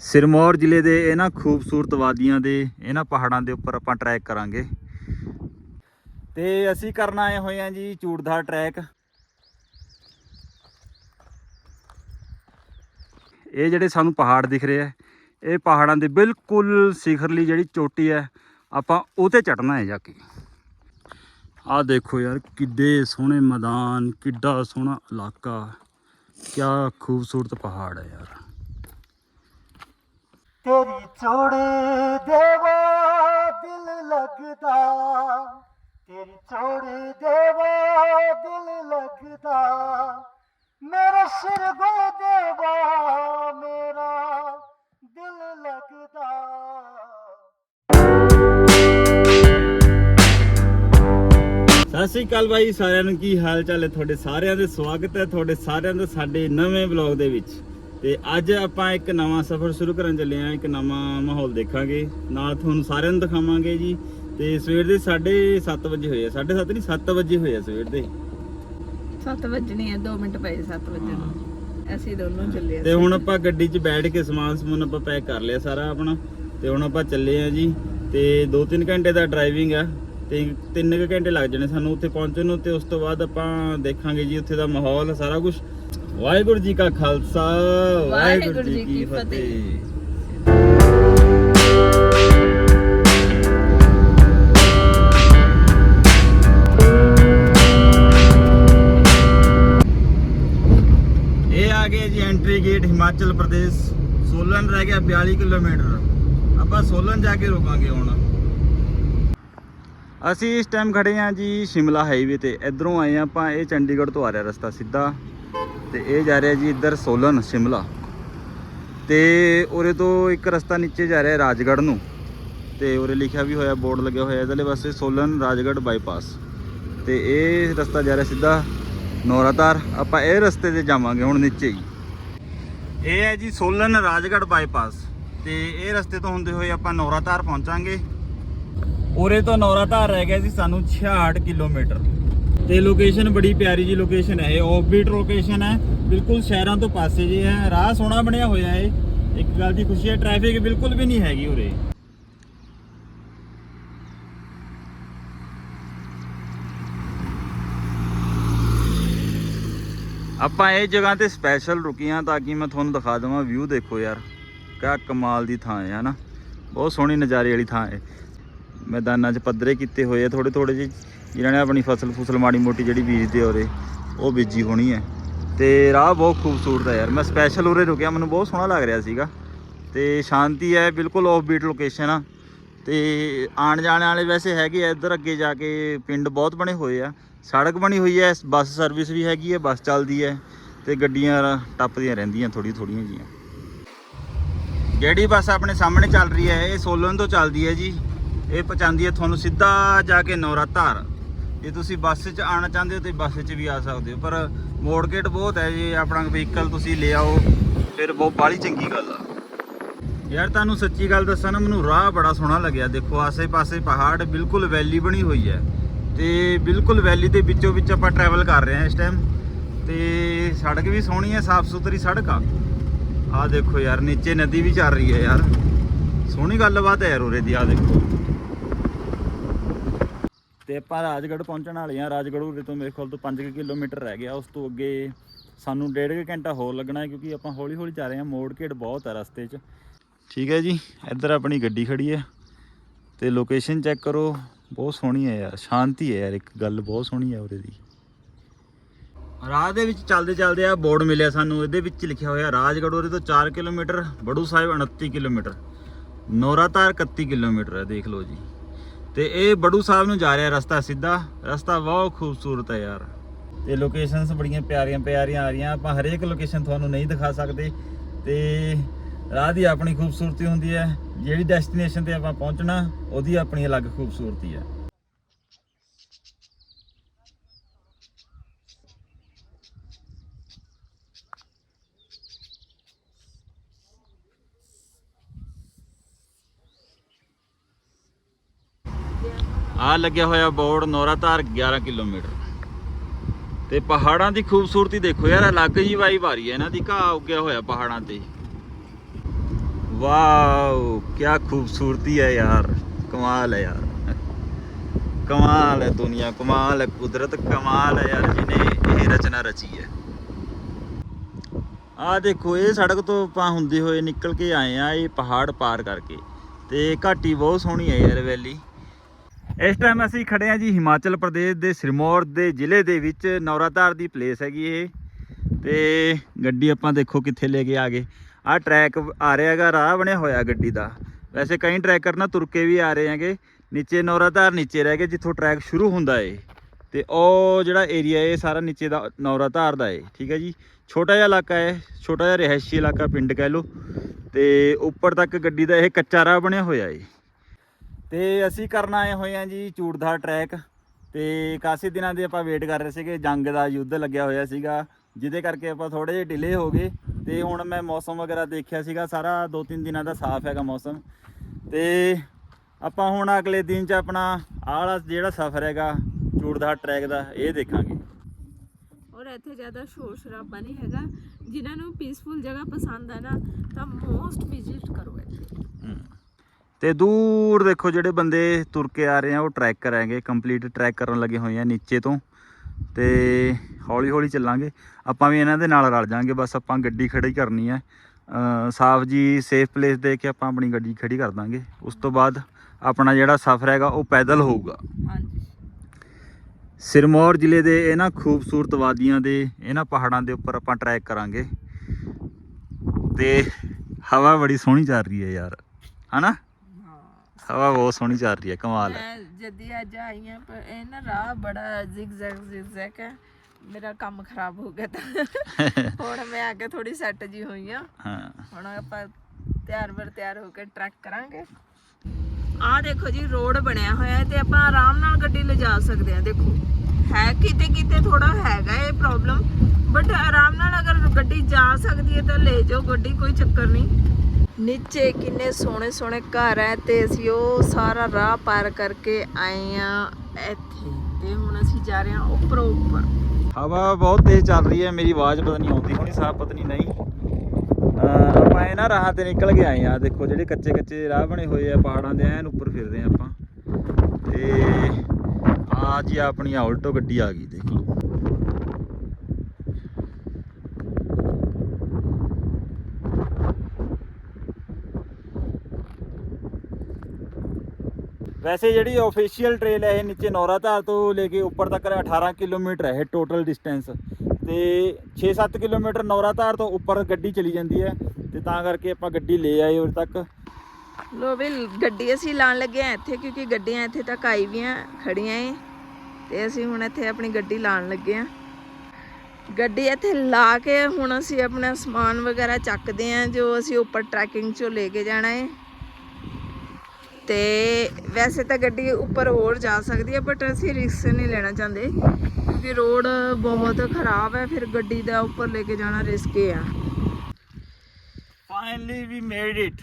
ਸਿਰਮੌਰ ਜ਼ਿਲ੍ਹੇ ਦੇ ਇਹਨਾਂ ਖੂਬਸੂਰਤ ਵਾਦੀਆਂ ਦੇ, ਇਹਨਾਂ ਪਹਾੜਾਂ ਦੇ ਉੱਪਰ ਆਪਾਂ ਟਰੈਕ ਕਰਾਂਗੇ। ਤੇ ਅਸੀਂ ਕਰਨ ਆਏ ਹੋਏ ਹਾਂ ਜੀ ਚੂੜਧਾਰ ਟਰੈਕ ਇਹ ਜਿਹੜੇ ਸਾਨੂੰ ਪਹਾੜ ਦਿਖ ਰਹੇ ਆ, ਇਹ ਪਹਾੜਾਂ ਦੇ ਬਿਲਕੁਲ ਸਿਖਰਲੀ ਜਿਹੜੀ ਚੋਟੀ ਹੈ, ਆਪਾਂ ਉਹ ਤੇ ਚੜਨਾ ਹੈ ਜਾ ਕੇ। ਆਹ ਦੇਖੋ ਯਾਰ, ਕਿੱਡੇ ਸੋਹਣੇ ਮੈਦਾਨ, ਕਿੱਡਾ ਸੋਹਣਾ ਇਲਾਕਾ। ਕਿਆ ਖੂਬਸੂਰਤ ਪਹਾੜ ਹੈ ਯਾਰ। ਤੇਰੀ ਚੋੜੇ ਦੇਵਾ ਦਿਲ ਲੱਗਦਾ। ਤੇਰੀ ਚੋੜੇ ਦੇਵਾ ਦਿਲ ਲੱਗਦਾ। ਮੇਰੇ ਸਿਰ ਗੋ ਦੇਵਾ, ਮੇਰਾ ਦਿਲ ਲੱਗਦਾ। ਸਤਿ ਸ਼੍ਰੀ ਅਕਾਲ ਬਾਈ, ਸਾਰਿਆਂ ਨੂੰ ਕੀ ਹਾਲ ਚਾਲ ਹੈ? ਤੁਹਾਡੇ ਸਾਰਿਆਂ ਦੇ ਸਵਾਗਤ ਹੈ, ਤੁਹਾਡੇ ਸਾਰਿਆਂ ਦਾ ਸਾਡੇ ਨਵੇਂ ਬਲੌਗ ਦੇ ਵਿੱਚ। ਤੇ ਅੱਜ ਆਪਾਂ ਇੱਕ ਨਵਾਂ ਸਫ਼ਰ ਸ਼ੁਰੂ ਕਰਨ ਚੱਲੇ ਹਾਂ ਇੱਕ ਨਵਾਂ ਮਾਹੌਲ ਦੇਖਾਂਗੇ। ਨਾਲ ਤੁਹਾਨੂੰ ਸਾਰਿਆਂ ਨੂੰ ਦਿਖਾਵਾਂਗੇ ਜੀ। ਤੇ ਸਵੇਰ ਦੇ 7:30 ਵਜੇ ਹੋਏ ਆ। 7:30 ਨਹੀਂ 7 ਵਜੇ ਹੋਏ ਆ ਸਵੇਰ ਦੇ। 7 ਵਜਣੇ ਆ 2 ਮਿੰਟ ਪਏ 7 ਵਜੇ ਨੂੰ। ਅਸੀਂ ਦੋਨੋਂ ਚੱਲੇ ਤੇ ਹੁਣ ਆਪਾਂ ਗੱਡੀ 'ਚ ਬੈਠ ਕੇ ਸਮਾਨ ਸਮੂਨ ਆਪਾਂ ਪੈਕ ਕਰ ਲਿਆ ਸਾਰਾ ਆਪਣਾ। ਤੇ ਹੁਣ ਆਪਾਂ ਚੱਲੇ ਆ ਜੀ। ਤੇ 2-3 ਘੰਟੇ ਦਾ ਡਰਾਈਵਿੰਗ ਆ। ਤੇ 3 ਘੰਟੇ ਲੱਗ ਜਾਣੇ ਸਾਨੂੰ ਉੱਥੇ ਪਹੁੰਚਣ ਨੂੰ। ਤੇ ਉਸ ਤੋਂ ਬਾਅਦ ਆਪਾਂ ਦੇਖਾਂਗੇ ਜੀ ਉੱਥੇ ਦਾ ਮਾਹੌਲ ਸਾਰਾ ਕੁਝ ਵਾਹਿਗੁਰੂ ਜੀ ਕਾ ਖਾਲਸਾ, ਵਾਹਿਗੁਰੂ ਜੀ ਕੀ ਫਤਿਹ। ਇਹ ਆ ਗਏ ਜੀ ਐਂਟਰੀ ਗੇਟ ਹਿਮਾਚਲ ਪ੍ਰਦੇਸ਼, ਸੋਲਨ ਰਹਿ ਗਿਆ 42 ਕਿਲੋਮੀਟਰ। ਆਪਾਂ ਸੋਲਨ ਜਾ ਕੇ ਰੁਕਾਂਗੇ ਹੁਣ। ਅਸੀਂ ਇਸ ਟਾਈਮ ਖੜੇ ਹਾਂ ਜੀ ਸ਼ਿਮਲਾ ਹਾਈਵੇ ਤੇ। ਇਧਰੋਂ ਆਏ ਹਾਂ ਆਪਾਂ, ਇਹ ਚੰਡੀਗੜ੍ਹ ਤੋਂ ਆ ਰਿਹਾ ਰਸਤਾ ਸਿੱਧਾ। ਤੇ ਇਹ ਜਾ ਰਿਹਾ ਜੀ ਇੱਧਰ ਸੋਲਨ, ਸ਼ਿਮਲਾ। ਤੇ ਉਰੇ ਤੋਂ ਇੱਕ ਰਸਤਾ ਨੀਚੇ ਜਾ ਰਿਹਾ ਰਾਜਗੜ੍ਹ ਨੂੰ। ਤੇ ਉਰੇ ਲਿਖਿਆ ਵੀ ਹੋਇਆ, ਬੋਰਡ ਲੱਗਿਆ ਹੋਇਆ, ਇਧਰਲੇ ਪਾਸੇ ਸੋਲਨ, ਰਾਜਗੜ੍ਹ ਬਾਈਪਾਸ। ਤੇ ਇਹ ਰਸਤਾ ਜਾ ਰਿਹਾ ਸਿੱਧਾ ਨੌਰਾਤਾਰ। ਆਪਾਂ ਇਹ ਰਸਤੇ ਤੇ ਜਾਵਾਂਗੇ ਹੁਣ ਨੀਚੇ ਹੀ। ਇਹ ਹੈ ਜੀ ਸੋਲਨ, ਰਾਜਗੜ੍ਹ ਬਾਈਪਾਸ। ਤੇ ਇਹ ਰਸਤੇ ਤੋਂ ਹੁੰਦੇ ਹੋਏ ਆਪਾਂ ਨੌਰਾਤਾਰ ਪਹੁੰਚਾਂਗੇ। ਉਰੇ ਤੋਂ ਨੌਰਾਤਾਰ ਰਹਿ ਗਿਆ ਜੀ ਸਾਨੂੰ 66 ਕਿਲੋਮੀਟਰ। ਤੇ ਲੋਕੇਸ਼ਨ ਬੜੀ ਪਿਆਰੀ ਜੀ ਲੋਕੇਸ਼ਨ ਹੈ, ਇਹ ਆਫਬੀਟ ਲੋਕੇਸ਼ਨ ਹੈ, ਬਿਲਕੁਲ ਸ਼ਹਿਰਾਂ ਤੋਂ ਪਾਸੇ ਜੀ ਹੈ, ਰਾਹ ਸੋਹਣਾ ਬਣਿਆ ਹੋਇਆ ਹੈ ਇੱਕ ਗੱਲ ਦੀ ਖੁਸ਼ੀ ਹੈ ਟ੍ਰੈਫਿਕ ਬਿਲਕੁਲ ਵੀ ਨਹੀਂ ਹੈਗੀ ਉਰੇ। ਆਪਾਂ ਇਹ ਜਗ੍ਹਾ ਤੇ ਸਪੈਸ਼ਲ ਰੁਕੀਆਂ ਤਾਂ ਕਿ ਮੈਂ ਤੁਹਾਨੂੰ ਦਿਖਾ ਦਵਾਂ ਵਿਊ ਦੇਖੋ ਯਾਰ, ਕਿਆ ਕਮਾਲ ਦੀ ਥਾਂ ਹੈ, ਹਨਾ? ਬਹੁਤ ਸੋਹਣੀ ਨਜ਼ਾਰੇ ਵਾਲੀ ਥਾਂ ਹੈ। ਮੈਦਾਨਾਂ 'ਚ ਪੱਧਰੇ ਕੀਤੇ ਹੋਏ ਆ ਥੋੜੇ ਥੋੜੇ ਜਿਹੇ ਜਿਨ੍ਹਾਂ ਨੇ ਆਪਣੀ ਫਸਲ ਫੁਸਲ ਮਾੜੀ ਮੋਟੀ ਜਿਹੜੀ ਬੀਜਦੇ ਔਰੇ ਉਹ ਬੀਜੀ ਹੋਣੀ ਹੈ। ਤੇ ਰਾਹ ਬਹੁਤ ਖੂਬਸੂਰਤ ਹੈ ਯਾਰ। ਮੈਂ ਸਪੈਸ਼ਲ ਉਰੇ ਰੁਕਿਆ, ਮੈਨੂੰ ਬਹੁਤ ਸੋਹਣਾ ਲੱਗ ਰਿਹਾ ਸੀਗਾ। ਤੇ ਸ਼ਾਂਤੀ ਹੈ, ਬਿਲਕੁਲ ਆਫ ਬੀਟ ਲੋਕੇਸ਼ਨ ਆ। ਤੇ ਆਣ ਜਾਣ ਵਾਲੇ ਵੈਸੇ ਹੈਗੇ ਆ ਇੱਧਰ ਅੱਗੇ ਜਾ ਕੇ, ਪਿੰਡ ਬਹੁਤ ਬਣੇ ਹੋਏ ਆ। ਸੜਕ ਬਣੀ ਹੋਈ ਹੈ, ਬੱਸ ਸਰਵਿਸ ਵੀ ਹੈਗੀ ਹੈ, ਬੱਸ ਚੱਲਦੀ ਹੈ। ਤੇ ਗੱਡੀਆਂ ਟੱਪਦੀਆਂ ਰਹਿੰਦੀਆਂ ਥੋੜੀ ਥੋੜੀਆਂ ਜੀਆਂ। ਜਿਹੜੀ ਬੱਸ ਆਪਣੇ ਸਾਹਮਣੇ ਚੱਲ ਰਹੀ ਹੈ, ਇਹ ਸੋਲਨ ਤੋਂ ਚੱਲਦੀ ਹੈ ਜੀ। ਇਹ ਪਹੁੰਚਾਉਂਦੀ ਹੈ ਤੁਹਾਨੂੰ ਸਿੱਧਾ ਜਾ ਕੇ ਨੌਰਾਤਾਰ ਜੇ ਤੁਸੀਂ ਬੱਸ 'ਚ ਆਉਣਾ ਚਾਹੁੰਦੇ ਹੋ ਤੇ ਬੱਸ 'ਚ ਵੀ ਆ ਸਕਦੇ ਹੋ, ਪਰ ਮੋੜਗੇਟ ਬਹੁਤ ਹੈ ਜੇ, ਆਪਣਾ ਵਹੀਕਲ ਤੁਸੀਂ ਲੈ ਆਓ, ਫਿਰ ਬਹੁਤ ਬਾਹਲੀ ਚੰਗੀ ਗੱਲ ਆ। ਯਾਰ ਤੁਹਾਨੂੰ ਸੱਚੀ ਗੱਲ ਦੱਸਾਂ ਨਾ, ਮੈਨੂੰ ਰਾਹ ਬੜਾ ਸੋਹਣਾ ਲੱਗਿਆ। ਦੇਖੋ, ਆਸੇ-ਪਾਸੇ ਪਹਾੜ ਬਿਲਕੁਲ ਵੈਲੀ ਬਣੀ ਹੋਈ ਹੈ ਤੇ ਬਿਲਕੁਲ ਵੈਲੀ ਦੇ ਵਿੱਚੋਂ ਵਿੱਚ ਆਪਾਂ ਟਰੈਵਲ ਕਰ ਰਹੇ ਹਾਂ ਇਸ ਟਾਈਮ ਤੇ ਸੜਕ ਵੀ ਸੋਹਣੀ ਹੈ ਸਾਫ਼ ਸੁਥਰੀ ਸੜਕ ਆ। ਆ ਦੇਖੋ ਯਾਰ, ਨੀਚੇ ਨਦੀ ਵੀ ਚੱਲ ਰਹੀ ਹੈ ਯਾਰ। ਸੋਹਣੀ ਗੱਲਬਾਤ ਹੈ ਯਾਰ ਉਰੇ ਦੀ ਆ ਦੇਖੋ। ਤੇ ਆਪਾਂ ਰਾਜਗੜ੍ਹ ਪਹੁੰਚਣ ਵਾਲੇ ਆ ਰਾਜਗੜ੍ਹ ਉਰੇ ਤੋਂ ਮੇਰੇ ਖਿਆਲ ਤੋਂ 5 ਕਿਲੋਮੀਟਰ ਰਹਿ ਗਿਆ। ਉਸ ਤੋਂ ਅੱਗੇ ਸਾਨੂੰ ਡੇਢ ਕੁ ਘੰਟਾ ਹੋਰ ਲੱਗਣਾ ਹੈ ਕਿਉਂਕਿ ਆਪਾਂ ਹੌਲੀ ਹੌਲੀ ਜਾ ਰਹੇ ਹਾਂ। ਮੋੜ ਘੇੜ ਬਹੁਤ ਆ ਰਸਤੇ 'ਚ। ਠੀਕ ਹੈ ਜੀ। ਇੱਧਰ ਆਪਣੀ ਗੱਡੀ ਖੜੀ ਹੈ ਤੇ ਲੋਕੇਸ਼ਨ ਚੈੱਕ ਕਰੋ। ਬਹੁਤ ਸੋਹਣੀ ਹੈ ਯਾਰ। ਸ਼ਾਂਤੀ ਹੈ ਯਾਰ। ਇੱਕ ਗੱਲ ਬਹੁਤ ਸੋਹਣੀ ਹੈ ਉਰੇ ਦੀ। ਰਾਹ ਦੇ ਵਿੱਚ ਚੱਲਦੇ ਚੱਲਦੇ ਆ ਬੋਰਡ ਮਿਲਿਆ ਸਾਨੂੰ। ਇਹਦੇ ਵਿੱਚ ਲਿਖਿਆ ਹੋਇਆ, ਰਾਜਗੜ੍ਹ ਉਰੇ ਤੋਂ 4 kilometre, Baru Sahib 29 kilometre. Nohradhar 31 kilometre ਹੈ। ਦੇਖ ਲਓ ਜੀ। ਤੇ ਇਹ ਬੜੂ ਸਾਹਿਬ ਨੂੰ ਜਾ ਰਿਹਾ ਰਸਤਾ ਸਿੱਧਾ। ਰਸਤਾ ਬਹੁਤ ਖੂਬਸੂਰਤ ਹੈ ਯਾਰ। ਤੇ ਲੋਕੇਸ਼ਨਸ ਬੜੀਆਂ ਪਿਆਰੀਆਂ ਪਿਆਰੀਆਂ ਆ ਰਹੀਆਂ। ਆਪਾਂ ਹਰੇਕ ਲੋਕੇਸ਼ਨ ਤੁਹਾਨੂੰ ਨਹੀਂ ਦਿਖਾ ਸਕਦੇ। ਤੇ ਰਾਹ ਦੀ ਆਪਣੀ ਖੂਬਸੂਰਤੀ ਹੁੰਦੀ ਹੈ। ਜਿਹੜੀ ਡੈਸਟੀਨੇਸ਼ਨ ਤੇ ਆਪਾਂ ਪਹੁੰਚਣਾ, ਉਹਦੀ ਆਪਣੀ ਅਲੱਗ ਖੂਬਸੂਰਤੀ ਹੈ। ਆ ਲੱਗਿਆ ਹੋਇਆ ਬੋਰਡ ਨੌਰਾਤਾਰ 11 ਕਿਲੋਮੀਟਰ। ਤੇ ਪਹਾੜਾਂ ਦੀ ਖੂਬਸੂਰਤੀ ਦੇਖੋ ਯਾਰ ਅਲੱਗ ਜੀ ਵਾਈ ਵਾਰੀ ਹੈ ਇਹਨਾਂ ਦੀ ਘਾਹ ਉੱਗਿਆ ਹੋਇਆ ਪਹਾੜਾਂ ਤੇ। ਵਾਓ ਕੀ ਖੂਬਸੂਰਤੀ ਹੈ ਯਾਰ, ਕਮਾਲ ਹੈ ਯਾਰ। ਕਮਾਲ ਹੈ ਦੁਨੀਆ, ਕਮਾਲ ਹੈ ਕੁਦਰਤ, ਕਮਾਲ ਹੈ ਯਾਰ, ਜਿਹਨੇ ਇਹ ਰਚਨਾ ਰਚੀ ਹੈ। ਆ ਦੇਖੋ, ਇਹ ਸੜਕ ਤੋਂ ਆਪਾਂ ਹੁੰਦੇ ਹੋਏ ਨਿਕਲ ਕੇ ਆਏ ਆ ਇਹ ਪਹਾੜ ਪਾਰ ਕਰਕੇ। ਤੇ ਘਾਟੀ ਬਹੁਤ ਸੋਹਣੀ ਹੈ ਯਾਰ, ਵੈਲੀ। ਇਸ ਟਾਈਮ ਅਸੀਂ ਖੜੇ ਆ ਜੀ ਹਿਮਾਚਲ ਪ੍ਰਦੇਸ਼ ਦੇ ਸਿਰਮੌਰ ਦੇ ਜ਼ਿਲ੍ਹੇ ਦੇ ਵਿੱਚ, ਨੌਰਾਧਾਰ ਦੀ ਪਲੇਸ ਹੈਗੀ ਇਹ। ਤੇ ਗੱਡੀ ਆਪਾਂ ਦੇਖੋ ਕਿੱਥੇ ਲੈ ਕੇ ਆ ਗਏ। ਆ ਟਰੈਕ ਆ ਰਿਹਾ ਹੈਗਾ, ਰਾਹ ਬਣਿਆ ਹੋਇਆ ਗੱਡੀ ਦਾ। ਵੈਸੇ ਕਈ ਟਰੈਕਰ ਨਾ ਤੁਰ ਕੇ ਵੀ ਆ ਰਹੇ ਹੈਗੇ। ਨੀਚੇ ਨੌਰਾਧਾਰ ਨੀਚੇ ਰਹਿ ਗਏ, ਜਿੱਥੋਂ ਟਰੈਕ ਸ਼ੁਰੂ ਹੁੰਦਾ ਏ। ਤੇ ਉਹ ਜਿਹੜਾ ਏਰੀਆ ਇਹ ਸਾਰਾ ਨੀਚੇ ਦਾ ਨੌਰਾਧਾਰ ਦਾ ਏ, ਠੀਕ ਹੈ ਜੀ। ਛੋਟਾ ਜਿਹਾ ਇਲਾਕਾ ਹੈ ਛੋਟਾ ਜਿਹਾ ਰਿਹਾਇਸ਼ੀ ਇਲਾਕਾ ਪਿੰਡ ਕਹਿ ਲਓ। ਤੇ ਉੱਪਰ ਤੱਕ ਗੱਡੀ ਦਾ ਇਹ ਕੱਚਾ ਰਾਹ ਬਣਿਆ ਹੋਇਆ ਏ। ਤੇ ਅਸੀਂ ਕਰਨ ਆਏ ਹੋਏ ਆ ਜੀ ਚੂੜਧਾਰ ਟਰੈਕ ਤੇ ਕਾਫੀ ਦਿਨਾਂ ਦੇ ਆਪਾਂ ਵੇਟ ਕਰ ਰਹੇ ਸੀਗੇ, ਜੰਗ ਦਾ ਯੁੱਧ ਲੱਗਿਆ ਹੋਇਆ ਸੀਗਾ, ਜਿਹਦੇ ਕਰਕੇ ਆਪਾਂ ਥੋੜੇ ਜਿਹਾ ਡਿਲੇ ਹੋ ਗਏ ਤੇ ਹੁਣ ਮੈਂ ਮੌਸਮ ਵਗੈਰਾ ਦੇਖਿਆ ਸੀਗਾ, ਸਾਰਾ 2-3 ਦਿਨਾਂ ਦਾ ਸਾਫ਼ ਹੈਗਾ ਮੌਸਮ ਤੇ ਆਪਾਂ ਹੁਣ ਅਗਲੇ ਦਿਨ ਚ ਆਪਣਾ ਆਹ ਜਿਹੜਾ ਸਫ਼ਰ ਹੈਗਾ ਚੂੜਧਾਰ ਟਰੈਕ ਦਾ, ਇਹ ਦੇਖਾਂਗੇ। ਔਰ ਇੱਥੇ ਜ਼ਿਆਦਾ ਸ਼ੋਰ ਸ਼ਰਾਬਾ ਨਹੀਂ ਹੈਗਾ, ਜਿਨ੍ਹਾਂ ਨੂੰ ਪੀਸਫੁਲ ਜਗ੍ਹਾ ਪਸੰਦ ਹੈ ਨਾ, ਤਾਂ ਮੋਸਟ ਵਿਜ਼ਿਟ ਕਰੋ ਇੱਥੇ। ਤੇ ਦੂਰ ਦੇਖੋ ਜਿਹੜੇ ਬੰਦੇ ਤੁਰ ਕੇ ਆ ਰਹੇ ਆ ਉਹ ਟਰੈਕ ਕਰਾਂਗੇ। ਕੰਪਲੀਟ ਟਰੈਕ ਕਰਨ ਲੱਗੇ ਹੋਏ ਆ ਨੀਚੇ ਤੋਂ। ਤੇ ਹੌਲੀ ਹੌਲੀ ਚੱਲਾਂਗੇ। ਆਪਾਂ ਵੀ ਇਹਨਾਂ ਦੇ ਨਾਲ ਰਲ ਜਾਾਂਗੇ। ਬਸ ਆਪਾਂ ਗੱਡੀ ਖੜੀ ਕਰਨੀ ਹੈ ਸਾਫ਼ ਜੀ ਸੇਫ ਪਲੇਸ ਦੇ ਕੇ ਆਪਾਂ ਆਪਣੀ ਗੱਡੀ ਖੜੀ ਕਰ ਦਾਂਗੇ। ਉਸ ਤੋਂ ਬਾਅਦ ਆਪਣਾ ਜਿਹੜਾ ਸਫ਼ਰ ਹੈਗਾ ਉਹ ਪੈਦਲ ਹੋਊਗਾ। ਹਾਂਜੀ। ਸਿਰਮੌਰ ਜ਼ਿਲ੍ਹੇ ਦੇ ਇਹਨਾਂ ਖੂਬਸੂਰਤ ਵਾਦੀਆਂ ਦੇ ਇਹਨਾਂ ਪਹਾੜਾਂ ਦੇ ਉੱਪਰ ਆਪਾਂ ਟਰੈਕ ਕਰਾਂਗੇ। ਤੇ ਹਵਾ ਬੜੀ ਸੋਹਣੀ ਚੱਲ ਰਹੀ ਹੈ ਯਾਰ। ਹਨਾ? ਹਵਾ ਬਹੁਤ ਸੋਹਣੀ ਚੱਲ ਰਹੀ ਹੈ ਕਮਾਲ ਹੈ। ਮੈਂ ਜਦੀ ਅੱਜ ਆਈ ਪਰ ਇਹ ਨਾ ਰਾਹ ਬੜਾ ਜ਼ਿਗਜ਼ੈਗ ਜ਼ਿਗਜ਼ੈਗ ਹੈ। ਮੇਰਾ ਕੰਮ ਖਰਾਬ ਹੋ ਗਿਆ ਤਾਂ। ਹੁਣ ਮੈਂ ਆ ਕੇ ਥੋੜੀ ਸੈੱਟ ਜੀ ਹੋਈ ਆ। ਹਾਂ। ਹੁਣ ਆਪਾਂ ਤਿਆਰ ਬਰ ਤਿਆਰ ਹੋ ਕੇ ਟਰੈਕ ਕਰਾਂਗੇ। ਆਹ ਦੇਖੋ ਜੀ ਰੋਡ ਬਣਿਆ ਹੋਇਆ ਹੈ ਤੇ ਆਪਾਂ ਆਰਾਮ ਨਾਲ ਗੱਡੀ ਲਿਜਾ ਸਕਦੇ ਹਾਂ। ਦੇਖੋ ਹੈ ਕਿਤੇ ਕਿਤੇ ਥੋੜਾ ਹੈਗਾ ਇਹ ਪ੍ਰੋਬਲਮ ਬਟ ਆਰਾਮ ਨਾਲ ਅਗਰ ਗੱਡੀ ਜਾ ਸਕਦੀ ਹੈ ਤਾਂ ਲੈ ਜਾਓ। ਗੱਡੀ ਕੋਈ ਚੱਕਰ ਨਹੀਂ। ਨੀਚੇ ਕਿੰਨੇ ਸੋਹਣੇ ਸੋਹਣੇ ਘਰ ਹੈ ਤੇ ਅਸੀਂ ਉਹ ਸਾਰਾ ਰਾਹ ਪਾਰ ਕਰਕੇ ਆਏ ਆ ਇੱਥੇ। ਤੇ ਹੁਣ ਅਸੀਂ ਜਾ ਰਹੇ ਹਾਂ ਉੱਪਰੋਂ ਉੱਪਰ। ਹਵਾ ਬਹੁਤ ਤੇਜ਼ ਚੱਲ ਰਹੀ ਹੈ ਮੇਰੀ ਆਵਾਜ਼ ਪਤਾ ਨਹੀਂ ਆਉਂਦੀ ਹੋਣੀ, ਸਾਫ਼ ਪਤਾ ਨਹੀਂ ਨਹੀਂ। ਆਪਾਂ ਇਹ ਨਾ ਰਾਹਾਂ ਤੇ ਨਿਕਲ ਕੇ ਆਏ ਆ ਦੇਖੋ ਜਿਹੜੇ ਕੱਚੇ ਕੱਚੇ ਰਾਹ ਬਣੇ ਹੋਏ ਆ, ਪਹਾੜਾਂ ਦੇ ਐਨ ਉੱਪਰ ਫਿਰਦੇ ਆ ਆਪਾਂ। ਤੇ ਆ ਜੀ ਆਪਣੀ ਆਲਟੋ ਗੱਡੀ ਆ ਗਈ, ਦੇਖ। ਲਓ ਵੈਸੇ ਜਿਹੜੀ ਆਫੀਸ਼ੀਅਲ ਟ੍ਰੇਲ ਹੈ ਇਹ ਨੀਚੇ ਨੌਰਾ ਧਾਰ ਤੋਂ ਲੈ ਕੇ ਉੱਪਰ ਤੱਕ 18 ਕਿਲੋਮੀਟਰ ਹੈ ਟੋਟਲ ਡਿਸਟੈਂਸ ਤੇ 6-7 ਕਿਲੋਮੀਟਰ ਨੌਰਾਧਾਰ ਤੋਂ ਉੱਪਰ ਗੱਡੀ ਚਲੀ ਜਾਂਦੀ ਹੈ ਤੇ ਤਾਂ ਕਰਕੇ ਆਪਾਂ ਗੱਡੀ ਲੈ ਆਏ ਉਰੇ ਤੱਕ। ਲੋ ਵੀ, ਗੱਡੀ ਅਸੀਂ ਲਾਣ ਲੱਗੇ ਆ ਇੱਥੇ ਕਿਉਂਕਿ ਗੱਡੀਆਂ ਇੱਥੇ ਤੱਕ ਆਈ ਵੀਆਂ ਖੜੀਆਂ ਏ। ਤੇ ਅਸੀਂ ਹੁਣ ਇੱਥੇ ਆਪਣੀ ਗੱਡੀ ਲਾਣ ਲੱਗੇ ਆ। ਗੱਡੀ ਇੱਥੇ ਲਾ ਕੇ ਹੁਣ ਅਸੀਂ ਆਪਣਾ ਸਮਾਨ ਵਗੈਰਾ ਚੱਕਦੇ ਆ, ਜੋ ਅਸੀਂ ਉੱਪਰ ਟਰੈਕਿੰਗ 'ਚੋਂ ਲੈ ਕੇ ਜਾਣਾ ਏ। ਤੇ ਵੈਸੇ ਤਾਂ ਗੱਡੀ ਉੱਪਰ ਹੋਰ ਜਾ ਸਕਦੀ ਹੈ ਬਟ ਅਸੀਂ ਰਿਸਕ ਨਹੀਂ ਲੈਣਾ ਚਾਹੁੰਦੇ, ਕਿਉਂਕਿ ਰੋਡ ਬਹੁਤ ਖਰਾਬ ਹੈ, ਫਿਰ ਗੱਡੀ ਦਾ ਉੱਪਰ ਲੈ ਕੇ ਜਾਣਾ ਰਿਸਕੀ ਆ। ਫਾਈਨਲੀ ਵੀ ਮੇਡ ਇਟ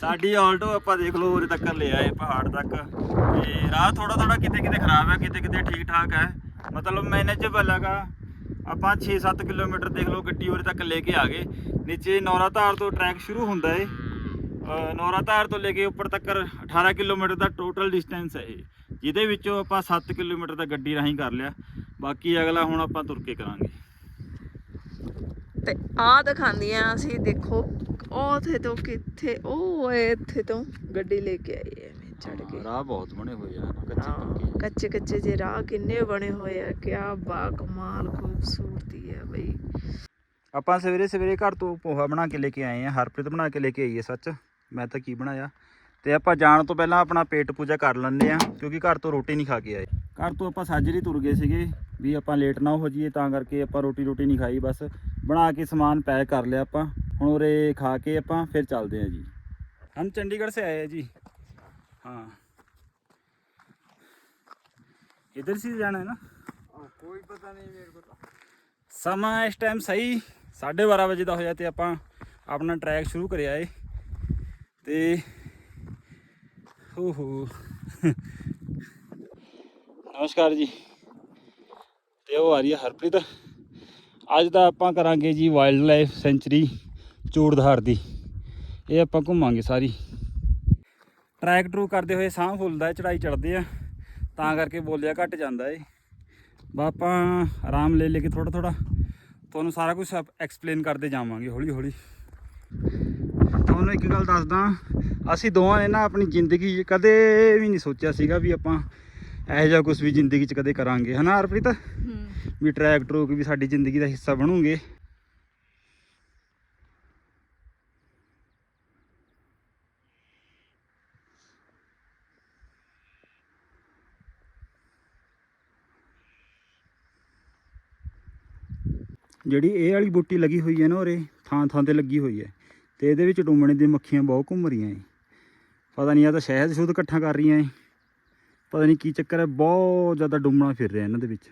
ਸਾਡੀ ਆਲਟੋ ਆਪਾਂ ਦੇਖ ਲਓ ਉਰੇ ਤੱਕ ਲੈ ਆਏ ਪਹਾੜ ਤੱਕ। ਤੇ ਰਾਹ ਥੋੜਾ ਥੋੜਾ ਕਿਤੇ ਕਿਤੇ ਖਰਾਬ ਹੈ, ਕਿਤੇ ਕਿਤੇ ਠੀਕ ਠਾਕ ਹੈ। ਮਤਲਬ ਮੈਨੇਜੇਬਲ ਹੈਗਾ। ਆਪਾਂ 6-7 ਕਿਲੋਮੀਟਰ ਦੇਖ ਲਓ, ਗੱਡੀ ਉਰੇ ਤੱਕ ਲੈ ਕੇ ਆ ਗਏ। ਨੀਚੇ ਨੌਰਾਧਾਰ ਤੋਂ ਟਰੈਕ ਸ਼ੁਰੂ ਹੁੰਦਾ ਏ। ਨੌਰਾਧਾਰ ਤੋਂ ਲੈ ਕੇ ਉੱਪਰ ਤੱਕ 18 ਕਿਲੋਮੀਟਰ ਦਾ ਟੋਟਲ ਡਿਸਟੈਂਸ ਹੈ ਇਹ। ਜਿਹਦੇ ਵਿੱਚੋਂ ਆਪਾਂ 7 ਕਿਲੋਮੀਟਰ ਦਾ ਗੱਡੀ ਰਾਹੀਂ ਕਰ ਲਿਆ। ਬਾਕੀ ਅਗਲਾ ਹੁਣ ਆਪਾਂ ਤੁਰ ਕੇ ਕਰਾਂਗੇ। ਤੇ ਆ ਦਿਖਾਉਂਦੀਆਂ ਅਸੀਂ ਦੇਖੋ ਉਹ ਥੇ ਤੋਂ ਕਿੱਥੇ ਉਹ ਇੱਥੇ ਤੋਂ ਗੱਡੀ ਲੈ ਕੇ ਆਈ ਐ ਮੈਂ ਚੜ ਕੇ। ਰਾਹ ਬਹੁਤ ਬਣੇ ਹੋਏ ਆ ਕੱਚੇ ਹਾਂ, ਪੱਕੇ ਕੱਚੇ ਕੱਚੇ ਜੇ ਰਾਹ ਕਿੰਨੇ ਬਣੇ ਹੋਏ ਆ ਕਿਆ ਬਾ ਕਮਾਲ ਖੂਬਸੂਰਤੀ ਹੈ ਬਈ। ਆਪਾਂ ਸਵੇਰੇ ਸਵੇਰੇ ਘਰ ਤੋਂ ਪੋਹਾ ਬਣਾ ਕੇ ਲੈ ਕੇ ਆਏ ਆ ਹਰਪ੍ਰੀਤ ਬਣਾ ਕੇ ਲੈ ਕੇ ਆਈ ਹੈ ਸੱਚ। ਮੈਂ ਤਾਂ ਕੀ ਬਣਾਇਆ ਤੇ ਆਪਾਂ ਜਾਣ ਤੋਂ ਪਹਿਲਾਂ ਆਪਣਾ ਪੇਟ ਪੂਜਾ ਕਰ ਲੈਂਦੇ ਆ ਕਿਉਂਕਿ ਘਰ ਤੋਂ ਰੋਟੀ ਨਹੀਂ ਖਾ ਕੇ ਆਏ ਘਰ ਤੋਂ ਆਪਾਂ ਸਾਜਰੀ ਤੁਰ ਗਏ ਸੀਗੇ ਵੀ ਆਪਾਂ ਲੇਟ ਨਾ ਹੋ ਜਾਈਏ ਤਾਂ ਕਰਕੇ ਆਪਾਂ ਰੋਟੀ ਰੋਟੀ ਨਹੀਂ ਖਾਈ ਬਸ ਬਣਾ ਕੇ ਸਮਾਨ ਪੈਕ ਕਰ ਲਿਆ ਆਪਾਂ ਹੁਣ ਉਰੇ ਖਾ ਕੇ ਆਪਾਂ ਫਿਰ ਚੱਲਦੇ ਆ ਜੀ ਹਮ ਚੰਡੀਗੜ੍ਹ ਸੇ ਆਏ हैं जी हाँ इधर से जाना है ना ਕੋਈ ਪਤਾ ਨਹੀਂ ਮੇਰੇ ਕੋਲ ਸਮਾਂ ਇਸ ਟਾਈਮ ਸਹੀ 12:30 ਵਜੇ ਦਾ ਹੋਇਆ ਤੇ ਆਪਾਂ ਆਪਣਾ ਟਰੈਕ ਸ਼ੁਰੂ ਕਰਿਆ ਏ ਤੇ ਹੋ ਨਮਸਕਾਰ ਜੀ। ਤੇ ਉਹ ਆ ਰਹੀ ਹੈ ਹਰਪ੍ਰੀਤ। ਅੱਜ ਦਾ ਆਪਾਂ ਕਰਾਂਗੇ ਜੀ ਵਾਈਲਡ ਲਾਈਫ ਸੈਂਚਰੀ ਚੂੜਧਾਰ ਦੀ। ਇਹ ਆਪਾਂ ਘੁੰਮਾਂਗੇ ਸਾਰੀ। ਟਰੈਕ ਟਰੂ ਕਰਦੇ ਹੋਏ ਸਾਹ ਫੁੱਲਦਾ, ਚੜਾਈ ਚੜਦੇ ਆ। ਤਾਂ ਕਰਕੇ ਬੋਲਿਆ ਘਟ ਜਾਂਦਾ ਏ। ਬਾ ਆਪਾਂ ਆਰਾਮ ਲੈ ਲੈ ਕੇ ਥੋੜਾ ਥੋੜਾ ਤੁਹਾਨੂੰ ਸਾਰਾ ਕੁਝ ਐਕਸਪਲੇਨ ਕਰਦੇ ਜਾਵਾਂਗੇ ਹੌਲੀ ਹੌਲੀ ਤੁਹਾਨੂੰ ਇੱਕ ਗੱਲ ਦੱਸਦਾ ਅਸੀਂ ਦੋਵਾਂ ਨੇ ਨਾ ਆਪਣੀ ਜ਼ਿੰਦਗੀ 'ਚ ਕਦੇ ਵੀ ਨਹੀਂ ਸੋਚਿਆ ਸੀਗਾ ਵੀ ਆਪਾਂ ਇਹੋ ਜਿਹਾ ਕੁਝ ਵੀ ਜ਼ਿੰਦਗੀ 'ਚ ਕਦੇ ਕਰਾਂਗੇ। ਹਨਾ ਹਰਪ੍ਰੀਤ? ਵੀ ਟਰੈਕ ਟਰੂਕ ਵੀ ਸਾਡੀ ਜ਼ਿੰਦਗੀ ਦਾ ਹਿੱਸਾ ਬਣੂਗੇ। ਜਿਹੜੀ ਇਹ ਵਾਲੀ ਬੂਟੀ ਲੱਗੀ ਹੋਈ ਹੈ ਨਾ ਉਰੇ ਥਾਂ ਥਾਂ ਤੇ ਲੱਗੀ ਹੋਈ ਹੈ। ਤੇ ਇਹਦੇ ਵਿੱਚ ਡੂਮਣੇ ਦੀਆਂ ਮੱਖੀਆਂ ਬਹੁਤ ਘੁੰਮ ਰਹੀਆਂ ਏ। ਪਤਾ ਨਹੀਂ ਆ ਤਾਂ ਸ਼ਹਿਦ ਸ਼ੁੱਧ ਇਕੱਠਾ ਕਰ ਰਹੀਆਂ ਏ। ਪਤਾ ਨਹੀਂ ਕੀ ਚੱਕਰ ਹੈ ਬਹੁਤ ਜ਼ਿਆਦਾ ਡੂਮਣਾ ਫਿਰ ਰਿਹਾ ਇਹਨਾਂ ਦੇ ਵਿੱਚ।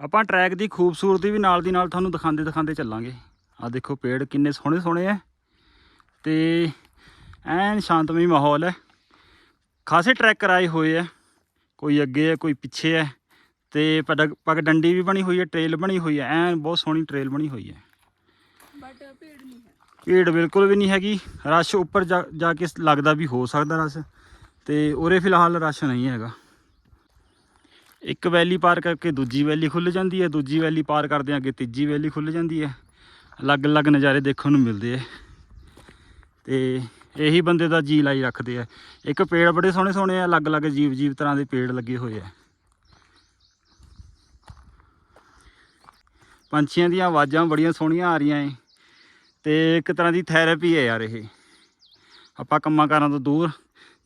ਆਪਾਂ ਟਰੈਕ ਦੀ ਖੂਬਸੂਰਤੀ ਵੀ ਨਾਲ ਦੀ ਨਾਲ ਤੁਹਾਨੂੰ ਦਿਖਾਉਂਦੇ ਦਿਖਾਉਂਦੇ ਚੱਲਾਂਗੇ। ਆ ਦੇਖੋ ਪੇੜ ਕਿੰਨੇ ਸੋਹਣੇ ਸੋਹਣੇ ਐ ਤੇ ਐਨ ਸ਼ਾਂਤਮਈ ਮਾਹੌਲ ਹੈ ਖਾਸੇ ਟਰੈਕ ਆਏ ਹੋਏ ਆ। ਕੋਈ ਅੱਗੇ ਹੈ ਕੋਈ ਪਿੱਛੇ ਹੈ ਤੇ ਪਗ ਪਗ ਡੰਡੀ ਵੀ ਬਣੀ ਹੋਈ ਹੈ ਟ੍ਰੇਲ ਬਣੀ ਹੋਈ ਹੈ ਐਨ ਬਹੁਤ ਸੋਹਣੀ ਟ੍ਰੇਲ ਬਣੀ ਹੋਈ ਹੈ ਬਟ ਭੀੜ ਨਹੀਂ ਹੈ। ਭੀੜ ਬਿਲਕੁਲ ਵੀ ਨਹੀਂ ਹੈਗੀ। ਰਸ਼ ਉੱਪਰ ਜਾ ਜਾ ਕੇ ਲੱਗਦਾ ਵੀ ਹੋ ਸਕਦਾ ਰਸ਼। ਤੇ ਉਰੇ ਫਿਲਹਾਲ ਰਸ਼ ਨਹੀਂ ਹੈਗਾ। ਇੱਕ ਵੈਲੀ ਪਾਰ ਕਰਕੇ ਦੂਜੀ ਵੈਲੀ ਖੁੱਲ ਜਾਂਦੀ ਹੈ। ਦੂਜੀ ਵੈਲੀ ਪਾਰ ਕਰਦੇ ਅੱਗੇ ਤੀਜੀ ਵੈਲੀ ਖੁੱਲ ਜਾਂਦੀ ਹੈ। ਅਲੱਗ-ਅਲੱਗ ਨਜ਼ਾਰੇ ਦੇਖਣ ਨੂੰ ਮਿਲਦੇ ਆ ਤੇ ਇਹੀ ਬੰਦੇ ਦਾ ਜੀ ਲਾਈ ਰੱਖਦੇ ਆ ਇੱਕ ਪੇੜ ਬੜੇ ਸੋਹਣੇ ਸੋਹਣੇ ਆ, ਅਲੱਗ-ਅਲੱਗ ਜੀਵ-ਜੀਵ ਤਰ੍ਹਾਂ ਦੇ ਪੇੜ ਲੱਗੇ ਹੋਏ ਆ ਪੰਛੀਆਂ ਦੀਆਂ ਆਵਾਜ਼ਾਂ ਬੜੀਆਂ ਸੋਹਣੀਆਂ ਆ ਰਹੀਆਂ ਏ ਤੇ ਇੱਕ ਤਰ੍ਹਾਂ ਦੀ ਥੈਰੇਪੀ ਹੈ ਯਾਰ ਇਹ। ਆਪਾਂ ਕੰਮਾਂ ਕਾਰਾਂ ਤੋਂ ਦੂਰ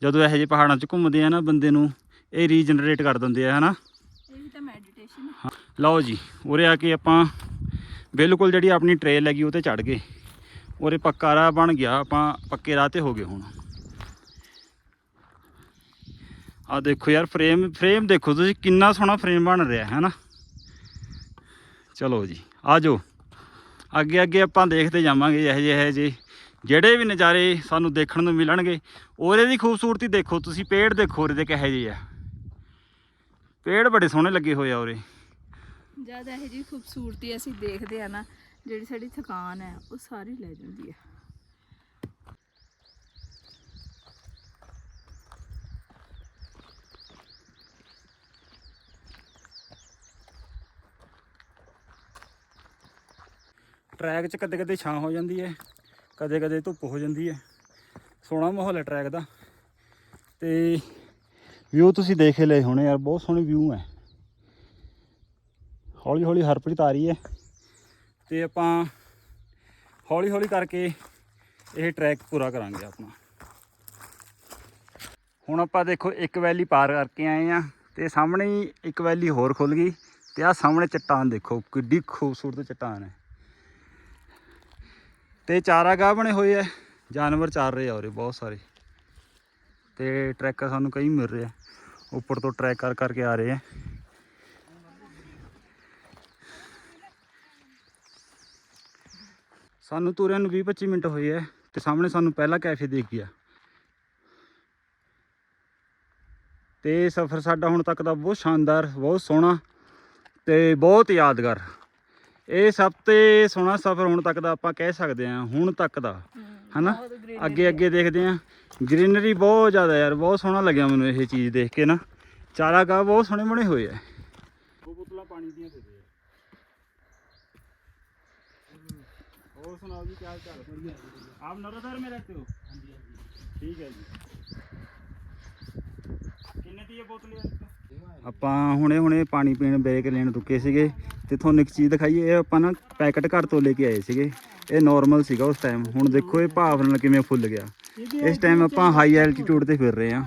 ਜਦੋਂ ਇਹੋ ਜਿਹੇ ਪਹਾੜਾਂ 'ਚ ਘੁੰਮਦੇ ਆ ਨਾ ਬੰਦੇ ਨੂੰ ਇਹ ਰੀਜਨਰੇਟ ਕਰ ਦਿੰਦੇ ਆ ਹਨਾ? ਇਹ ਤਾਂ ਮੈਡੀਟੇਸ਼ਨ ਲਓ ਜੀ ਉਰੇ ਆ ਕੇ ਆਪਾਂ ਬਿਲਕੁਲ ਜਿਹੜੀ ਆਪਣੀ ਟ੍ਰੇਲ ਹੈਗੀ ਉਹ ਤੇ ਚੜ ਗਏ। ਉਰੇ ਪੱਕਾ ਰਾਹ ਬਣ ਗਿਆ ਆਪਾਂ ਪੱਕੇ ਰਾਹ ਤੇ ਹੋ ਗਏ ਹੁਣ। ਆ ਦੇਖੋ ਯਾਰ ਫਰੇਮ ਫਰੇਮ ਦੇਖੋ ਤੁਸੀਂ ਕਿੰਨਾ ਸੋਹਣਾ ਫਰੇਮ ਬਣ ਰਿਹਾ ਹੈ ਨਾ ਚਲੋ ਜੀ ਆ ਜਾਓ। ਅੱਗੇ ਅੱਗੇ ਆਪਾਂ ਦੇਖਦੇ ਜਾਵਾਂਗੇ ਇਹੋ ਜਿਹੇ ਇਹੋ ਜਿਹੇ। ਜਿਹੜੇ ਵੀ ਨਜ਼ਾਰੇ ਸਾਨੂੰ ਦੇਖਣ ਨੂੰ ਮਿਲਣਗੇ, ਉਹਦੇ ਦੀ ਖੂਬਸੂਰਤੀ ਦੇਖੋ, ਤੁਸੀਂ ਪੇੜ ਦੇਖੋ ਉਹਦੇ ਦੇ ਕਿਹੋ ਜਿਹੇ ਆ। ਪੇੜ ਬੜੇ ਸੋਹਣੇ ਲੱਗੇ ਹੋਏ ਆ ਉਰੇ। ਜਦ ਇਹ ਜੀ ਖੂਬਸੂਰਤੀ ਅਸੀਂ ਦੇਖਦੇ ਆ ਨਾ, ਜਿਹੜੀ ਸਾਡੀ ਥਕਾਨ ਹੈ, ਉਹ ਸਾਰੀ ਲੈ ਜਾਂਦੀ ਹੈ। ਟਰੈਕ 'ਚ ਕਦੇ ਕਦੇ ਛਾਂ ਹੋ ਜਾਂਦੀ ਹੈ, ਕਦੇ ਕਦੇ ਧੁੱਪ ਹੋ ਜਾਂਦੀ ਹੈ। ਸੋਹਣਾ ਮਾਹੌਲ ਹੈ ਟਰੈਕ ਦਾ। ਤੇ ਵਿਊ ਤੁਸੀਂ ਦੇਖ ਲਏ ਹੋਣੇ ਯਾਰ, ਬਹੁਤ ਸੋਹਣੀ ਵਿਊ ਹੈ। ਹੌਲੀ ਹੌਲੀ ਹਰਪ੍ਰੀਤ ਆ ਰਹੀ ਹੈ। ਤੇ ਆਪਾਂ ਹੌਲੀ ਹੌਲੀ ਕਰਕੇ ਇਹ ਟਰੈਕ ਪੂਰਾ ਕਰਾਂਗੇ ਆਪਣਾ। ਹੁਣ ਆਪਾਂ ਦੇਖੋ, ਇੱਕ ਵੈਲੀ ਪਾਰ ਕਰਕੇ ਆਏ ਆ ਤੇ ਸਾਹਮਣੇ ਇੱਕ ਵੈਲੀ ਹੋਰ ਖੁੱਲ ਗਈ ਤੇ ਆ ਸਾਹਮਣੇ ਚਟਾਨ ਦੇਖੋ, ਕਿੱਡੀ ਖੂਬਸੂਰਤ ਚਟਾਨ ਹੈ। ਤੇ ਚਾਰਾਗਾਹ ਬਣੇ ਹੋਏ ਐ ਜਾਨਵਰ ਚਾਰ ਰਹੇ ਆ ਉਰੇ, ਬਹੁਤ ਸਾਰੇ। ਤੇ ਟਰੈਕਰ ਸਾਨੂੰ ਕਈ ਮਿਲ ਰਹੇ ਆ। ਉੱਪਰ ਤੋਂ ਟਰੈਕ ਕਰ ਕਰਕੇ ਆ ਰਹੇ ਆ। ਸਾਨੂੰ ਤੁਰਿਆਂ ਨੂੰ 20 25 ਮਿੰਟ ਹੋਏ ਐ ਤੇ ਸਾਹਮਣੇ ਸਾਨੂੰ ਪਹਿਲਾ ਕੈਫੇ ਦੇਖ ਗਿਆ। ਤੇ ਸਫ਼ਰ ਸਾਡਾ ਹੁਣ ਤੱਕ ਦਾ ਬਹੁਤ ਸ਼ਾਨਦਾਰ, ਬਹੁਤ ਸੋਹਣਾ ਤੇ ਬਹੁਤ ਯਾਦਗਾਰ। ਇਹ ਸਭ ਤੇ ਸੋਹਣਾ ਸਫ਼ਰ ਹੁਣ ਤੱਕ ਦਾ ਆਪਾਂ ਕਹਿ ਸਕਦੇ ਹਾਂ ਹੁਣ ਤੱਕ ਦਾ। ਹਨਾ? ਅੱਗੇ ਅੱਗੇ ਦੇਖਦੇ ਹਾਂ। ਗ੍ਰੀਨਰੀ ਬਹੁਤ ਜ਼ਿਆਦਾ ਯਾਰ ਬਹੁਤ ਸੋਹਣਾ ਲੱਗਿਆ ਮੈਨੂੰ ਇਹ ਚੀਜ਼ ਦੇਖ ਕੇ ਨਾ। ਚਾਰਾਗਾਹ ਬਹੁਤ ਸੋਹਣੇ ਬਣੇ ਹੋਏ ਆ। ਉਹ ਬੋਤਲਾਂ ਪਾਣੀ ਦੀਆਂ ਦੇ ਦੇ। ਹੋਰ ਸੁਣਾਓ ਜੀ ਕੀ ਹਾਲ ਚਾਲ? ਵਧੀਆ। ਆਪ ਨਰੋਦਰ ਮੇ ਰਹਤੇ ਹੋ? ਹਾਂਜੀ ਹਾਂਜੀ। ਠੀਕ ਹੈ ਜੀ। ਕਿੰਨੇ ਦੀ ਇਹ ਬੋਤਲ ਹੈ? ਆਪਾਂ ਹੁਣੇ ਹੁਣੇ ਪਾਣੀ ਪੀਣ ਬ੍ਰੇਕ ਲੈਣ ਰੁਕੇ ਸੀਗੇ ਤੇ ਤੁਹਾਨੂੰ ਇੱਕ ਚੀਜ਼ ਦਿਖਾਈਏ, ਇਹ ਆਪਾਂ ਨਾ ਪੈਕਟ ਘਰ ਤੋਂ ਲੈ ਕੇ ਆਏ ਸੀਗੇ। ਇਹ ਨਾਰਮਲ ਸੀਗਾ ਉਸ ਟਾਈਮ ਹੁਣ ਦੇਖੋ ਇਹ ਭਾਫ ਨਾਲ ਕਿਵੇਂ ਫੁੱਲ ਗਿਆ। ਇਸ ਟਾਈਮ ਆਪਾਂ ਹਾਈ ਐਲਟੀਟਿਊਡ ਤੇ ਫਿਰ ਰਹੇ ਆ